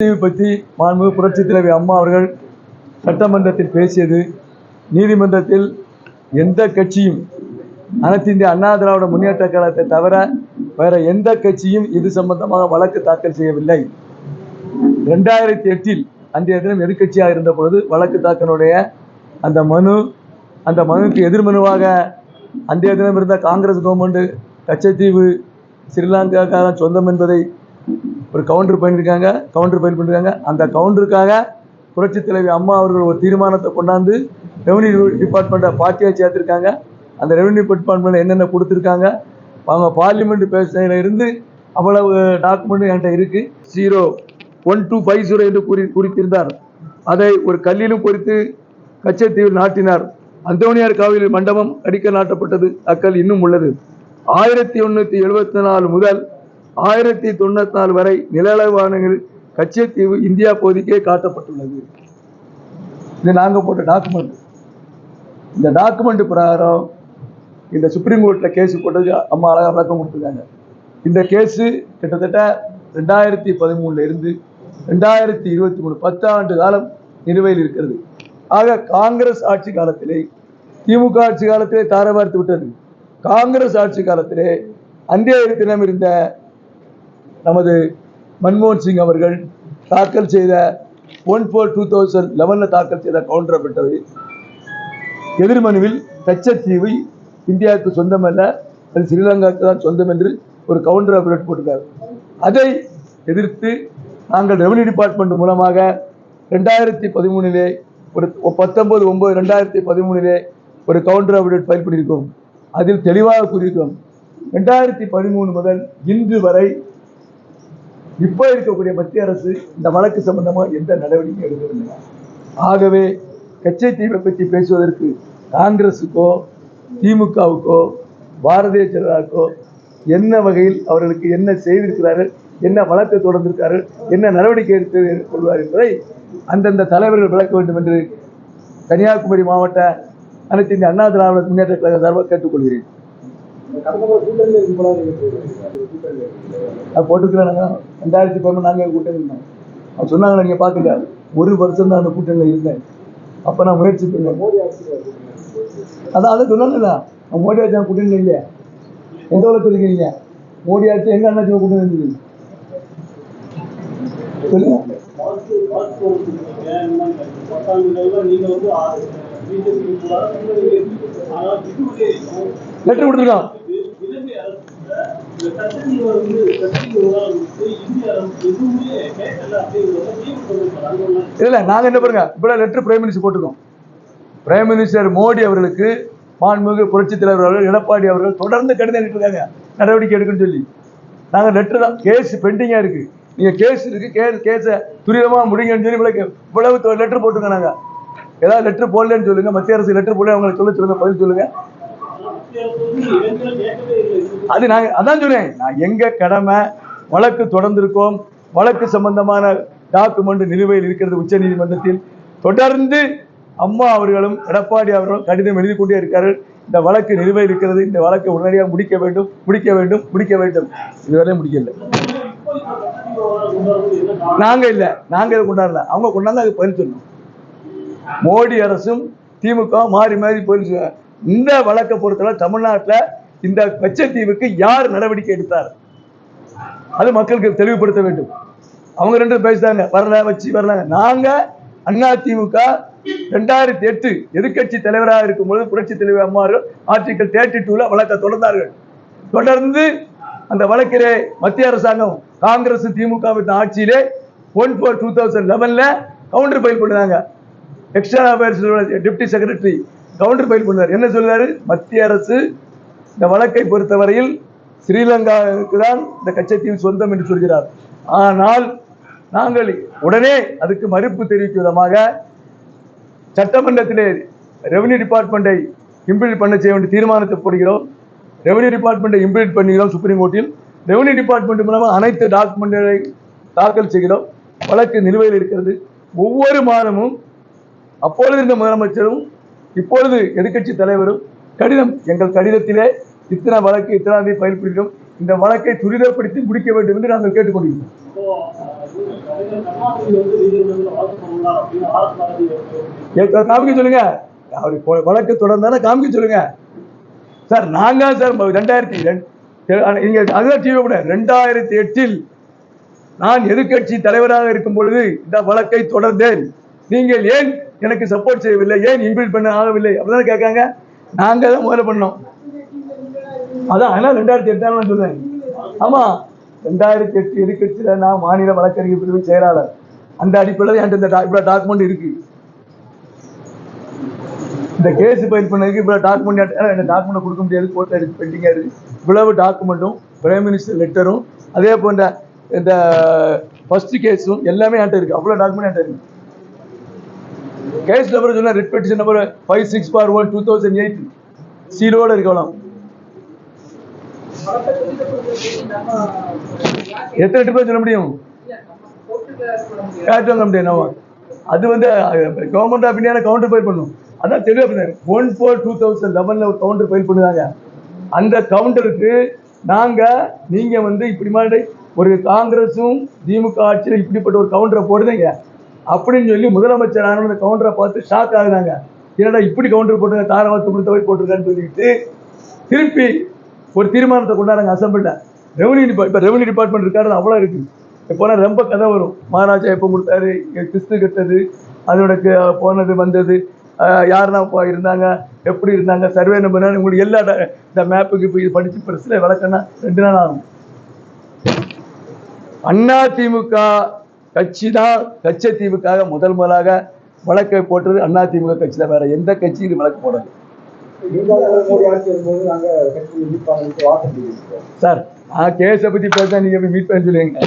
தீவு பற்றி மாண்பு புரட்சி தலைவி அம்மா அவர்கள் சட்டமன்றத்தில் பேசியது நீதிமன்றத்தில் எந்த கட்சியும் அனைத்து இந்திய அண்ணா திராவிட முன்னேற்ற கழகத்தை தவிர வேற எந்த கட்சியும் இது சம்பந்தமாக வழக்கு தாக்கல் செய்யவில்லை. ரெண்டாயிரத்தி எட்டில் அன்றைய தினம் எதிர்க்கட்சியாக இருந்த பொழுது வழக்கு தாக்கலுடைய அந்த மனு அந்த மனுக்கு எதிர்மனுவாக அன்றைய தினம் இருந்த காங்கிரஸ் கவர்மெண்ட் கச்சத்தீவு ஸ்ரீலங்காக்கான சொந்தம் என்பதை ஒரு கவுண்டர் பண்ணியிருக்காங்க கவுண்டர் ஃபைல் பண்ணியிருக்காங்க அந்த கவுண்டருக்காக புரட்சித் தலைவி அம்மா அவர்கள் ஒரு தீர்மானத்தை கொண்டாந்து ரெவன்யூ டிபார்ட்மெண்ட்டை பார்ட்டியாக சேர்த்துருக்காங்க. அந்த ரெவன்யூ டிபார்ட்மெண்ட்டில் என்னென்ன கொடுத்துருக்காங்க? அவங்க பார்லிமெண்ட் பேசுகிறதுல இருந்து அவ்வளவு டாக்குமெண்ட் என்கிட்ட இருக்கு. Zero one two five zero என்று கூறி குறித்திருந்தார். அதை ஒரு கல்லிலும் பொறித்து கச்சத்தீவில் நாட்டினார். அந்தோனியார் காவிரி மண்டபம் அடிக்க நாட்டப்பட்டது. அக்கல் இன்னும் உள்ளது. ஆயிரத்தி எண்ணூற்றி எழுபத்தி நாலு முதல் ஆயிரத்தி தொண்ணூத்தி வரை நிலவானங்கள் கச்சத்தீவு இந்தியா பகுதிக்கே காட்டப்பட்டுள்ளது. இது நாங்கள் போட்ட டாக்குமெண்ட் இந்த டாக்குமெண்ட் பிரகாரம் இந்த சுப்ரீம் கோர்ட்டில் கேஸ் போட்டது அம்மா அழகாக விளக்கம் கொடுத்துருக்காங்க. இந்த கேஸு கிட்டத்தட்ட ரெண்டாயிரத்தி பதிமூணுல இருந்து ரெண்டாயிரத்தி இருபத்தி மூணு பத்தாண்டு காலம் நிலுவையில் இருக்கிறது. ஆக காங்கிரஸ் ஆட்சி காலத்திலே திமுக ஆட்சி காலத்திலே தாரவார்த்து விட்டது. காங்கிரஸ் ஆட்சி காலத்திலே அன்றைய தினம் இருந்த நமது மன்மோகன் சிங் அவர்கள் தாக்கல் செய்த ஒன் ஃபோர் டூ தௌசண்ட் லெவனில் தாக்கல் செய்த கவுண்டர் பெற்றவை எதிர்மனுவில் கச்சத்தீவு இந்தியாவுக்கு சொந்தமல்ல. அது ஸ்ரீலங்காவுக்கு தான் சொந்தம் என்று ஒரு கவுண்டர் அப்டேட் போட்டிருக்காரு. அதை எதிர்த்து நாங்கள் ரெவன்யூ டிபார்ட்மெண்ட் மூலமாக ரெண்டாயிரத்தி பதிமூணிலே ஒரு பத்தொன்பது ஒன்பது ரெண்டாயிரத்தி பதிமூணிலே ஒரு கவுண்டர் அப்டேட் ஃபைல் பண்ணியிருக்கோம். அதில் தெளிவாக கூறியிருக்கோம் ரெண்டாயிரத்தி பதிமூணு முதல் இன்று வரை இப்போ இருக்கக்கூடிய மத்திய அரசு இந்த வழக்கு சம்பந்தமாக எந்த நடவடிக்கை எடுக்கவில்லை. ஆகவே கச்சை தீவை பற்றி பேசுவதற்கு காங்கிரஸுக்கோ திமுகவுக்கோ பாரதிய ஜனதாக்கோ என்ன வகையில் அவர்களுக்கு என்ன செய்திருக்கிறார்கள் என்ன வழக்கு தொடர்ந்திருக்கிறார்கள் என்ன நடவடிக்கை எடுத்து கொள்வார் என்பதை அந்தந்த தலைவர்கள் விளக்க வேண்டும் என்று கன்னியாகுமரி மாவட்ட அனைத்து இந்திய அண்ணா திராவிட முன்னேற்ற கழக சார்பாக கேட்டுக்கொள்கிறேன். அது போட்டுக்கிறாங்க ரெண்டாயிரத்தி பதினொன்று நாங்கள் கூட்டணி இருந்தோம். அவன் சொன்னாங்க நீங்கள் பார்த்துக்க ஒரு வருஷம் தான் அந்த கூட்டணியில் இருந்தேன். அப்போ நான் முயற்சி பண்ணேன் அதான் அதை சொன்னாங்கல்ல நான் மோடி ஆட்சி கூட்டணியில் இல்லையா? எந்த உலகத்தில் இருக்கீங்க மோடி ஆட்சி எங்கள் அண்ணாச்சி கூட்டணி இருந்தீங்க சொல்லுங்க. லெட்டர் கொடுத்துருக்கான். இல்லை நாங்கள் என்ன பண்ணுங்க? இப்போ லெட்டர் பிரைம் மினிஸ்டர் போட்டிருக்கோம் பிரைம் மினிஸ்டர் மோடி அவர்களுக்கு மாண்புமிகு புரட்சித் தலைவர் அவர்கள் எடப்பாடி அவர்கள் தொடர்ந்து கடிதம் எழுதிருக்காங்க நடவடிக்கை எடுக்குன்னு சொல்லி. நாங்கள் லெட்டர் தான். கேஸ் பெண்டிங்காக இருக்கு. நீங்கள் கேஸ் இருக்கு கேஸ் கேஸை துரிதமாக முடிங்கன்னு சொல்லி இவ்வளவு இவ்வளவு லெட்டர் போட்டுருங்க நாங்கள் ஏதாவது லெட்டர் போடலன்னு சொல்லுங்க. மத்திய அரசு லெட்டர் போடல அவங்களை சொல்ல சொல்லுங்க பதில் சொல்லுங்க. அது நான் அதான் சொல்றேன். நான் எங்க கடமை வழக்கு தொடர்ந்திருக்கோம். வழக்கு சம்பந்தமான டாக்குமெண்ட் நிலுவையில் இருக்கிறது உச்ச நீதிமன்றத்தில். தொடர்ந்து அம்மா அவர்களும் எடப்பாடி அவர்களும் கடிதம் எழுதி கொண்டே இருக்கிறார்கள் இந்த வழக்கு நிலுவையில் இருக்கிறது இந்த வழக்கை உடனடியாக முடிக்க வேண்டும் முடிக்க வேண்டும் முடிக்க வேண்டும். இதுவரை முடிக்கல நாங்க இல்ல நாங்க இதை கொண்டாடல. அவங்க கொண்டாந்து அது பதில் சொல்லணும். மோடி அரசும் திமுக மாறி மாறி பதில் இந்த வழக்கை பொறுத்தவரை தமிழ்நாட்டில் இந்த கச்சத்தீவுக்கு யார் நடவடிக்கை எடுத்தார்? அது மக்களுக்கு தெளிவுபடுத்த வேண்டும். அவங்க ரெண்டு பேரும் பேசிட்டாங்க. வரல வச்சு வரலாங்க நாங்க அண்ணா திமுக ரெண்டாயிரத்தி எட்டு எதிர்க்கட்சி தலைவராக இருக்கும்போது புரட்சி தலைவர் அம்மார்கள் ஆர்டிகல் தேர்ட்டி டூல வழக்கை தொடர்ந்தார்கள். தொடர்ந்து அந்த வழக்கிலே மத்திய அரசாங்கம் காங்கிரஸ் திமுக ஆட்சியிலே ஒன் ஃபோர் டூ தௌசண்ட் லெவன்ல கவுண்டர் ஃபைல் பண்ணாங்க external affairs deputy secretary counter file பண்ணார். என்ன சொல்றாரு மத்திய அரசு இந்த வழக்கை பொறுத்தவரையில் ஸ்ரீலங்காவுக்கு தான் இந்த கச்சத்தீவு சொந்தம் என்று சொல்கிறார். ஆனால் நாங்கள் உடனே அதுக்கு மறுப்பு தெரிவிக்கும் விதமாக சட்டமன்றத்திலே ரெவன்யூ டிபார்ட்மெண்ட்டை இம்ப்ளிமெண்ட் பண்ண செய்ய வேண்டிய தீர்மானத்தை போடுகிறோம். ரெவன்யூ டிபார்ட்மெண்ட்டை இம்ப்ளிமெண்ட் பண்ணுகிறோம் சுப்ரீம் கோர்ட்டில் ரெவன்யூ டிபார்ட்மெண்ட் மூலமாக அனைத்து டாக்குமெண்ட்களை தாக்கல் செய்கிறோம். வழக்கு நிலுவையில் இருக்கிறது. ஒவ்வொரு மாதமும் அப்பொழுது இருந்த முதலமைச்சரும் இப்பொழுது எதிர்க்கட்சி தலைவரும் கடிதம் எங்கள் கடிதத்திலே இத்தனை வழக்கு இத்தனை தேதி ஃபைல் பண்ணிட்டோம் இந்த வழக்கை துரிதப்படுத்தி முடிக்க வேண்டும் என்று நாங்கள் கேட்டுக்கொண்டிருக்கிறோம் காமிக்க சொல்லுங்க. அவர் வழக்கு தொடர்ந்தாலும் காமிக்க சொல்லுங்க. சார் நாங்க சார் ரெண்டாயிரத்தி ரெண்டு நீங்க அதுதான் டிவி கூட ரெண்டாயிரத்தி எட்டில் நான் எதிர்க்கட்சி தலைவராக இருக்கும் பொழுது இந்த வழக்கை தொடர்ந்தேன். நீங்கள் ஏன் எனக்கு சப்போர்ட் செய்யவில்லை. ஏன் இன்பில் பண்ண ஆகவில்லை? அப்படிதான் கேட்காங்க. நாங்க தான் முதல்ல பண்ணோம். அதான் ஆனால் ரெண்டாயிரத்தி எட்டாம் நான் சொல்றேன். ஆமா ரெண்டாயிரத்தி எட்டு எதிர்க்கட்சியில நான் மாநில வழக்கறிஞர் பிரிவு செயலாளர். அந்த அடிப்படையில் என்கிட்ட இந்த doc- இவ்வளவு டாக்குமெண்ட் இருக்கு. இந்த கேஸ் ஃபைல் பண்ணதுக்கு இவ்வளவு டாக்குமெண்ட் இந்த டாக்குமெண்ட் கொடுக்க முடியாது. கோர்ட் எடுத்து பெண்டிங்காக இருக்கு. இவ்வளவு டாக்குமெண்ட்டும் பிரைம் மினிஸ்டர் லெட்டரும் அதே போன்ற இந்த ஃபர்ஸ்ட் கேஸும் எல்லாமே என்கிட்ட இருக்கு. அவ்வளோ டாக்குமெண்ட் என்கிட்ட இருக்கு. கேஸ் நம்பர் சொன்னா writ petition number five six four one two thousand eight சீலோட இருக்கலாம். எத்தனை ட்ரிப் சொல்ல முடியும்? கேட்டு வாங்க முடியும் நம்ம அது வந்து கவர்மெண்ட் ஆஃப் இந்தியாவில் கவுண்டர் ஃபைல் பண்ணும். அதான் தெளிவாக ஒன் ஃபோர் டூ தௌசண்ட் லெவனில் ஒரு கவுண்டர் ஃபைல் பண்ணுறாங்க அந்த கவுண்டருக்கு நாங்கள் நீங்கள் வந்து இப்படி மாதிரி ஒரு காங்கிரஸும் திமுக ஆட்சியில் இப்படிப்பட்ட ஒரு கவுண்டரை போடுறீங்க அப்படின்னு சொல்லி முதலமைச்சர் ஆனவங்க கவுண்டரை பார்த்து ஷாக் ஆகுறாங்க. என்னடா இப்படி கவுண்டர் போட்டுங்க தாரவாத்து கொடுத்தவை போட்டிருக்கான்னு சொல்லிட்டு திருப்பி ஒரு தீர்மானத்தை கொண்டாடுறாங்க அசம்பிளில் ரெவன்யூ டிபார்ட் இப்போ ரெவன்யூ டிபார்ட்மெண்ட் இருக்காரு அவ்வளோ இருக்குது இப்போ ரொம்ப கதை வரும். மகாராஜா எப்போ கொடுத்தாரு? கிறிஸ்து கட்டது அதோட போனது வந்தது யாருன்னா இப்போ இருந்தாங்க எப்படி இருந்தாங்க? சர்வே நம்பர் உங்களுக்கு எல்லா ட- இந்த மேப்புக்கு இப்போ இது படித்து பிரச்சனை விளக்கன்னா ரெண்டு நாள் ஆகும். அண்ணா திமுக கட்சி தான் கச்சத்தீவுக்காக முதல் முதலாக வழக்கை போட்டது அண்ணா திமுக கட்சி தான் வேற எந்த கட்சியும் இது வழக்கு போடாது கட்சி சார் நான் கேஸை பற்றி பேச நீங்கள் போய் மீட் பண்ண சொல்லுவீங்க.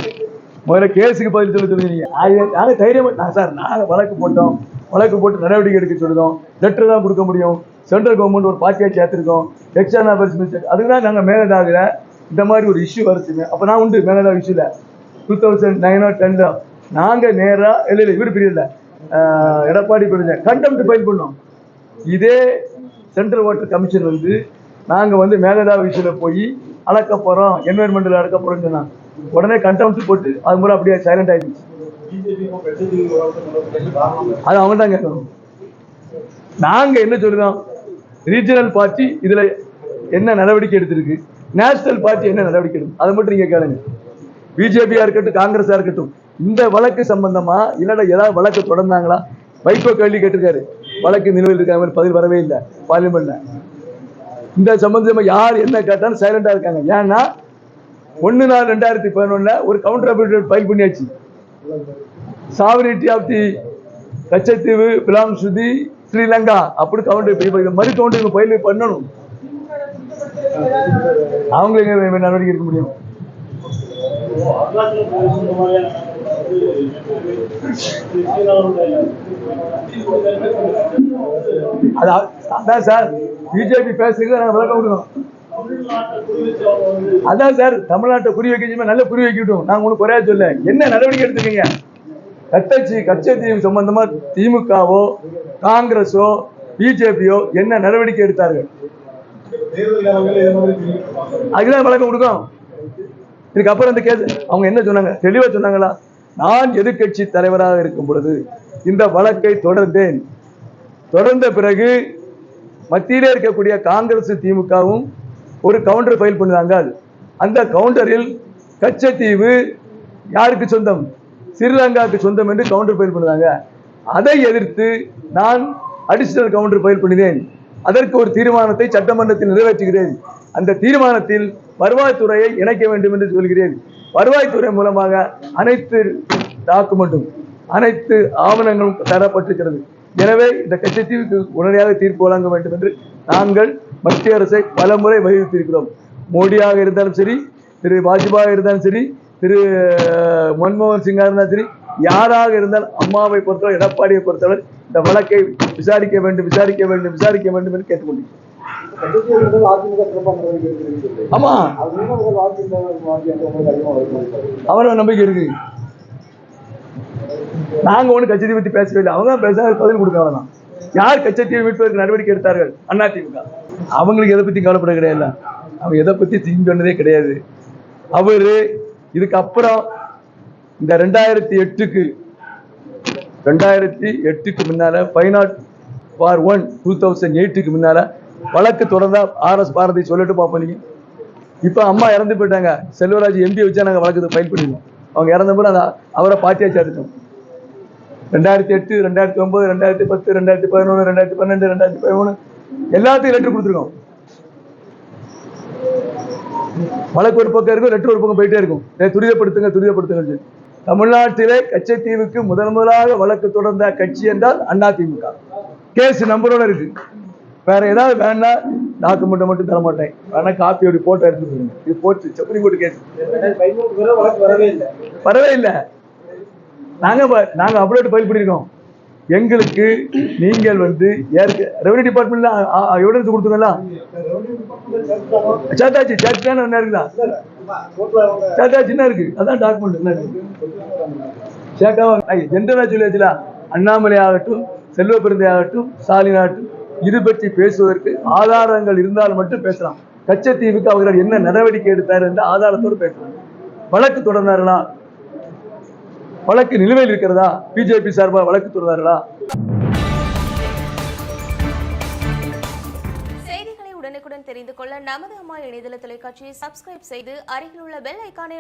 முதல்ல கேஸுக்கு பதில் சொல்ல சொல்லுவீங்க நாங்கள் தைரியம் நான் சார் நாங்கள் வழக்கு போட்டோம். வழக்கு போட்டு நடவடிக்கை எடுக்க சொல்லுதோம். லெட்டர் தான் கொடுக்க முடியும். சென்ட்ரல் கவர்மெண்ட் ஒரு பார்ட்டியாக சேர்த்துருக்கோம். எக்ஸ்டர்னல் அஃபேர்ஸ் மினிஸ்டர் அதுக்கு தான் நாங்கள் மேலதாகில். இந்த மாதிரி ஒரு இஷ்யூ வரச்சுங்க. அப்போ நான் உண்டு மேலதா இஷ்யூவில் டூ தௌசண்ட் நைனோ டென்னில் நாங்கள் நேராக இல்லை இல்லை இவர் பிரியல எடப்பாடி பிரிஞ்ச கண்டெம்ட் ஃபைல் பண்ணோம் இதே சென்ட்ரல் வாட்டர் கமிஷன் வந்து நாங்கள் வந்து மேலடா விஷயத்தில் போய் அளக்க போகிறோம் என்வரன்மெண்டில் அளக்க போகிறோம்னு சொன்னாங்க. உடனே கண்டெம்ட் போட்டு அது முறை அப்படியே சைலண்ட் ஆகிடுச்சு அது அவங்க தான் கேட்கணும். நாங்கள் என்ன சொல்லுறோம் ரீஜனல் பார்ட்டி இதில் என்ன நடவடிக்கை எடுத்திருக்கு? நேஷனல் பார்ட்டி என்ன நடவடிக்கை எடுக்கும் அதை மட்டும் நீங்கள் கேளுங்க. பிஜேபியாக இருக்கட்டும் காங்கிரஸாக இருக்கட்டும் இந்த வழக்கு சம்பந்தமா இல்லைன்னா ஏதாவது வழக்கு தொடர்ந்தாங்களா? வைகோ கேள்வி கேட்டிருக்காரு. வழக்கு நிலுவையில் இருக்கிற மாதிரி பதில் வரவே இல்லை. பார்லிமெண்ட்ல இந்த சம்பந்தமா யார் என்ன கேட்டாலும் சைலண்டா இருக்காங்க. ஏன்னா ஒன்று நாள் ரெண்டாயிரத்தி பதினொன்னு ஒரு கவுண்டர் அபிடேட் ஃபைல் பண்ணியாச்சு. சாவரிட்டி ஆஃப் தி கச்சத்தீவு பிலாம் சுதி ஸ்ரீலங்கா. அப்படி கவுண்டர் மறு கவுண்டர் ஃபைல் பண்ணணும். அவங்களுக்கு எங்க நடவடிக்கை எடுக்க முடியும்? அதான் சார் பிஜேபி பேசுறது நாங்கள் விளக்கம் கொடுக்கணும். அதான் சார் தமிழ்நாட்டை குறி வைக்க நல்ல குறி வைக்கட்டும். நாங்கள் ஒன்றும் குறையா சொல்ல என்ன நடவடிக்கை எடுத்துக்கீங்க கட்டச்சி கச்சத்தீவு சம்பந்தமா திமுகவோ காங்கிரஸோ பிஜேபியோ என்ன நடவடிக்கை எடுத்தார்கள்? அதுதான் வழக்கம் கொடுக்கும் இதுக்கப்புறம் இந்த கேஸ் அவங்க என்ன சொன்னாங்க? தெளிவா சொன்னாங்களா? நான் எதிர்க்கட்சி தலைவராக இருக்கும் பொழுது இந்த வழக்கை தொடர்ந்தேன். தொடர்ந்த பிறகு மத்தியிலே இருக்கக்கூடிய காங்கிரஸ் திமுகவும் ஒரு கவுண்டர் ஃபைல் பண்ணுறாங்க அந்த கவுண்டரில் கச்சத்தீவு யாருக்கு சொந்தம்? ஸ்ரீலங்காவுக்கு சொந்தம் என்று கவுண்டர் ஃபைல் பண்ணுறாங்க அதை எதிர்த்து நான் அடிஷனல் கவுண்டர் ஃபைல் பண்ணினேன். அதற்கு ஒரு தீர்மானத்தை சட்டமன்றத்தில் நிறைவேற்றுகிறேன். அந்த தீர்மானத்தில் வருவாய்த்துறையை இணைக்க வேண்டும் என்று சொல்கிறேன். வருவாய்த்துறை மூலமாக அனைத்து டாக்குமெண்ட்டும் அனைத்து ஆவணங்களும் தரப்பட்டிருக்கிறது. எனவே இந்த கட்சித்தீவுக்கு உடனடியாக தீர்ப்பு வழங்க வேண்டும் என்று நாங்கள் மத்திய அரசை பலமுறை வலியுறுத்தியிருக்கிறோம். மோடியாக இருந்தாலும் சரி திரு வாஜ்பாய் இருந்தாலும் சரி திரு மன்மோகன் சிங்கா இருந்தாலும் சரி யாராக இருந்தாலும் அம்மாவை பொறுத்தவரை எடப்பாடியை பொறுத்தவரை இந்த வழக்கை விசாரிக்க வேண்டும் விசாரிக்க வேண்டும் விசாரிக்க வேண்டும் என்று கேட்டுக்கொண்டேன் ஆமா. அவரோட நம்பிக்கை இருக்கு. நாங்க ஒண்ணு கட்சி பத்தி பேசவே இல்லை. அவங்க தான் பேச பதில் கொடுக்க அவ்வளவுதான் யார் கச்சத்தீவை மீட்பதற்கு நடவடிக்கை எடுத்தார்கள்? அதிமுக அவங்களுக்கு எதை பத்தி கவலைப்பட கிடையாது. அவங்க எதை பத்தி தீங்கு சொன்னதே கிடையாது. அவரு இதுக்கு அப்புறம் இந்த ரெண்டாயிரத்தி எட்டுக்கு ரெண்டாயிரத்தி எட்டுக்கு முன்னால ஃபைனாட் ஃபார் ஒன் டூ தௌசண்ட் எயிட்டுக்கு முன்னால வழக்கு தொடர்ந்தா ஆர் எஸ் பாரதி சொல்லிட்டு பார்ப்போம் நீங்க. இப்போ அம்மா இறந்து போயிட்டாங்க. செல்வராஜ் எம்பி வச்சா நாங்கள் வழக்கு ஃபைல் பண்ணிடுவோம். அவங்க இறந்த போது அதை அவரை பார்ட்டியாக சேர்த்துட்டோம். ரெண்டாயிரத்தி எட்டு ரெண்டாயிரத்தி ஒன்பது ரெண்டாயிரத்தி பத்து ரெண்டாயிரத்தி பதினொன்று ரெண்டாயிரத்தி பன்னெண்டு ரெண்டாயிரத்தி பதிமூணு எல்லாத்தையும் லெட்டர் கொடுத்துருக்கோம். வழக்கு ஒரு பக்கம் இருக்கும் லெட்டர் ஒரு பக்கம் போயிட்டே இருக்கும். துரிதப்படுத்துங்க துரிதப்படுத்துங்க தமிழ்நாட்டிலே கச்சத்தீவுக்கு முதன் முதலாக வழக்கு தொடர்ந்த கட்சி என்றால் அதிமுக கேஸ் நம்பரோட இருக்கு. வேற ஏதாவது வேணா நாக்கு மட்டும் தர மாட்டேன் வேணா காப்பி அப்படி போட்டோ எடுத்து சொல்லுங்க இது போச்சு சுப்ரீம் கோர்ட் கேஸ் வரவே இல்லை. வரவே இல்லை நாங்க நாங்க அப்டேட் ஃபைல் பண்ணிருக்கோம். எங்களுக்கு நீங்கள் வந்து ஏற்க ரெவன்யூ டிபார்ட்மெண்ட்ல எவிடன்ஸ் கொடுத்துங்களா சேத்தாச்சு சேச்சு தானே என்ன இருக்குதா? சேத்தாச்சு என்ன இருக்கு? அதான் டாக்குமெண்ட் என்ன இருக்கு? சேட்டாவா ஜென்ரல் சொல்லி அண்ணாமலை ஆகட்டும் செல்வ பிறந்தை ஆகட்டும் ஸ்டாலின் ஆகட்டும் இது பற்றி பேசுவதற்கு ஆதாரங்கள் இருந்தால் மட்டும் பேசலாம். கச்சத்தீவுக்கு அவர்கள் என்ன நடவடிக்கை எடுத்தார் என்று ஆதாரத்தோடு பேசலாம். வழக்கு தொடர்ந்தார்களா? வழக்கு நிலுவையில் இருக்கிறதா? பிஜேபி சார்பாக வழக்கு தொடர்ந்தார்களா? செய்திகளை உடனுக்குடன் தெரிந்து கொள்ள நமது அம்மா இணையதள தொலைக்காட்சியை சப்ஸ்கிரைப் செய்து அருகில் உள்ள பெல் ஐக்கானை